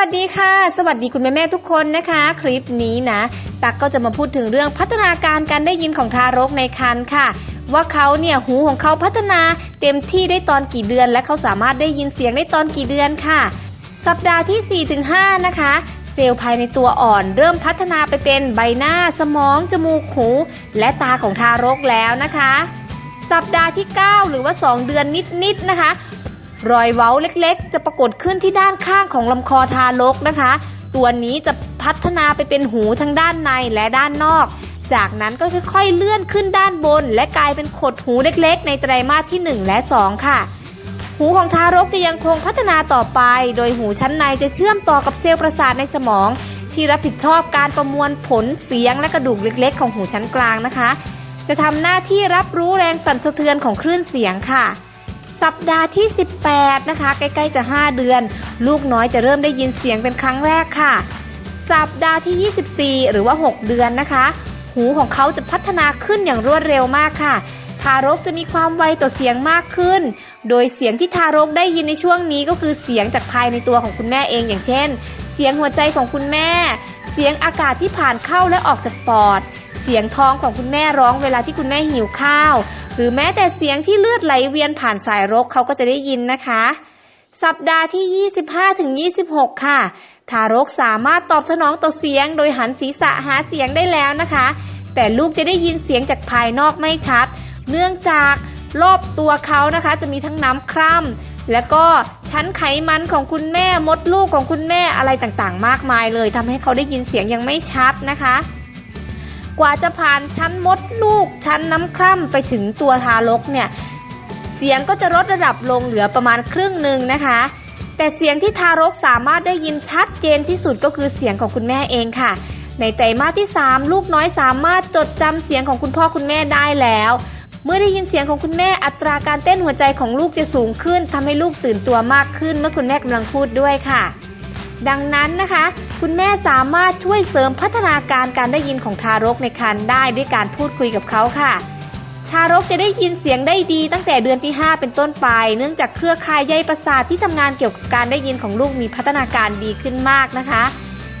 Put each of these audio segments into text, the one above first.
วัสดีค่ะ สวัสดีคุณแม่แม่ทุกคนนะคะ คลิปนี้นะตักก็จะมาพูดถึงเรื่องพัฒนาการการได้ยินของทารกในครรภ์ค่ะ ว่าเขาเนี่ยหูของเขาพัฒนาเต็มที่ได้ตอนกี่เดือน และเขาสามารถได้ยินเสียงได้ตอนกี่เดือนค่ะ สัปดาห์ที่ 4-5 นะคะเซลล์ภายในตัวอ่อนเริ่มพัฒนาไปเป็นใบหน้า สมอง จมูกหู และตาของทารกแล้วนะคะ สัปดาห์ที่ 9 หรือว่า 2 เดือนนิดๆนะคะ รอยเว้าเล็กๆ จะปรากฏขึ้นที่ด้านข้างของลำคอทารกนะคะ ตัวนี้จะพัฒนาไปเป็นหูทั้งด้านในและด้านนอก จากนั้นก็ค่อยๆ เลื่อนขึ้นด้านบน และกลายเป็นขดหูเล็กๆ ในไตรมาสที่ 1 และ 2 ค่ะ หูของทารกจะยังคงพัฒนาต่อไป โดยหูชั้นในจะเชื่อมต่อกับเซลล์ประสาทในสมอง ที่รับผิดชอบการประมวลผลเสียงและกระดูกเล็ก ๆ ของหูชั้นกลางนะคะ จะทำหน้าที่รับรู้แรงสั่นสะเทือนของคลื่นเสียงค่ะ สัปดาห์ที่ 18 นะคะ ใกล้ๆจะ 5 เดือน ลูกน้อยจะเริ่มได้ยินเสียงเป็นครั้งแรกค่ะ สัปดาห์ที่ 24 หรือว่า 6 เดือนนะคะ หูของเขาจะพัฒนาขึ้นอย่างรวดเร็วมากค่ะ ทารกจะมีความไวต่อเสียงมากขึ้น โดยเสียงที่ทารกได้ยินในช่วงนี้ก็คือเสียงจากภายในตัวของคุณแม่เอง อย่างเช่น เสียงหัวใจของคุณแม่ เสียงอากาศที่ผ่านเข้าและออกจากปอด เสียงท้องของคุณแม่ร้องเวลาที่คุณแม่หิวข้าว รือแม้แต่เสียงที่เลือดไหลเวียนผ่านสายรกเขาก็จะได้ยินนะคะ สัปดาห์ที่ 25ถึง26 ค่ะ ทารกสามารถตอบสนองต่อเสียงโดยหันศีรษะหาเสียงได้แล้วนะคะ แต่ลูกจะได้ยินเสียงจากภายนอกไม่ชัด เนื่องจากรอบตัวเขานะคะ จะมีทั้งน้ำคร่ำและก็ชั้นไขมันของคุณแม่มดลูกของคุณแม่อะไรต่างๆ มากมายเลยทำให้เขาได้ยินเสียงยังไม่ชัดนะคะ กว่าจะผ่านชั้นมดลูก ชั้นน้ำคร่ำไปถึงตัวทารกเนี่ยเสียงก็จะลดระดับลงเหลือประมาณครึ่งหนึ่งนะคะ แต่เสียงที่ทารกสามารถได้ยินชัดเจนที่สุดก็คือเสียงของคุณแม่เองค่ะ ในไตรมาสที่ 3 ลูกน้อยสามารถจดจำเสียงของคุณพ่อคุณแม่ได้แล้ว เมื่อได้ยินเสียงของคุณแม่อัตราการเต้นหัวใจของลูกจะสูงขึ้นทำให้ลูกตื่นตัวมากขึ้นเมื่อคุณแม่กำลังพูดด้วยค่ะ ดังนั้นนะคะ คุณแม่สามารถช่วยเสริมพัฒนาการการได้ยินของทารกในครรภ์ได้ด้วยการพูดคุยกับเขาค่ะ ทารกจะได้ยินเสียงได้ดีตั้งแต่เดือนที่ 5 เป็นต้นไป เนื่องจากเครือข่ายใยประสาทที่ทำงานเกี่ยวกับการได้ยินของลูกมีพัฒนาการดีขึ้นมากนะคะ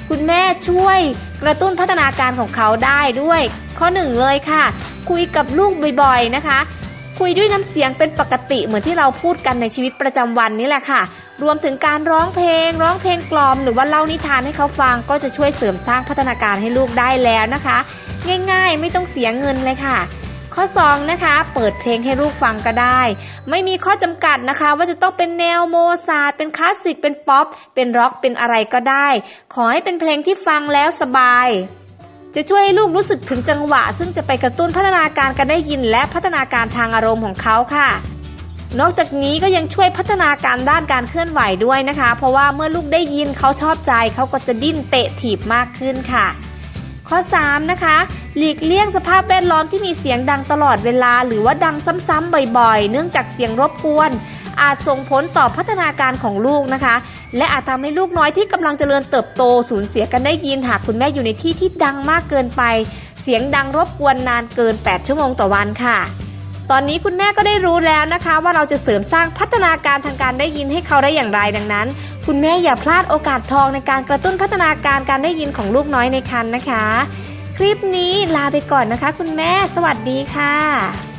คุณแม่ช่วยกระตุ้นพัฒนาการของเขาได้ด้วย ข้อหนึ่งเลยค่ะ คุยกับลูกบ่อยๆนะคะ คุยด้วยน้ำเสียงเป็นปกติเหมือนที่เราพูดกันในชีวิตประจำวันนี่แหละค่ะ รวมถึงการร้องเพลง ร้องเพลงกล่อม หรือว่าเล่านิทานให้เขาฟังก็จะช่วยเสริมสร้างพัฒนาการให้ลูกได้แล้วนะคะ ง่ายๆ ไม่ต้องเสียเงินเลยค่ะ ข้อ 2 นะคะ เปิดเพลงให้ลูกฟังก็ได้ ไม่มีข้อจำกัดนะคะ ว่าจะต้องเป็นแนวโมซาร์ทเป็นคลาสสิกเป็นป๊อปเป็นร็อกเป็นอะไรก็ได้ ขอให้เป็นเพลงที่ฟังแล้วสบายจะช่วยให้ลูกรู้สึกถึงจังหวะ ซึ่งจะไปกระตุ้นพัฒนาการการได้ยินและพัฒนาการทางอารมณ์ของเขาค่ะ นอกจากนี้ก็ยังช่วยพัฒนาการด้านการเคลื่อนไหวด้วยนะคะ เพราะว่าเมื่อลูกได้ยินเขาชอบใจเขาก็จะดิ้นเตะถีบมากขึ้นค่ะ ข้อ 3 นะคะ หลีกเลี่ยงสภาพแวดล้อมที่มีเสียงดังตลอดเวลา หรือว่าดังซ้ำๆบ่อยๆ เนื่องจากเสียงรบกวน อาจส่งผลต่อพัฒนาการของลูกนะคะ และอาจทำให้ลูกน้อยที่กำลังเจริญเติบโตสูญเสียกันได้ยินหากคุณแม่อยู่ในที่ที่ดังมากเกินไป เสียงดังรบกวนนานเกิน 8 ชั่วโมงต่อวันค่ะ ตอนนี้คุณแม่ก็ได้รู้แล้วนะคะ ว่าเราจะเสริมสร้างพัฒนาการทางการได้ยินให้เขาได้อย่างไรดังนั้น คุณแม่อย่าพลาดโอกาสทองในการกระตุ้นพัฒนาการการได้ยินของลูกน้อยในครรภ์นะคะ คลิปนี้ลาไปก่อนนะคะ คุณแม่ สวัสดีค่ะ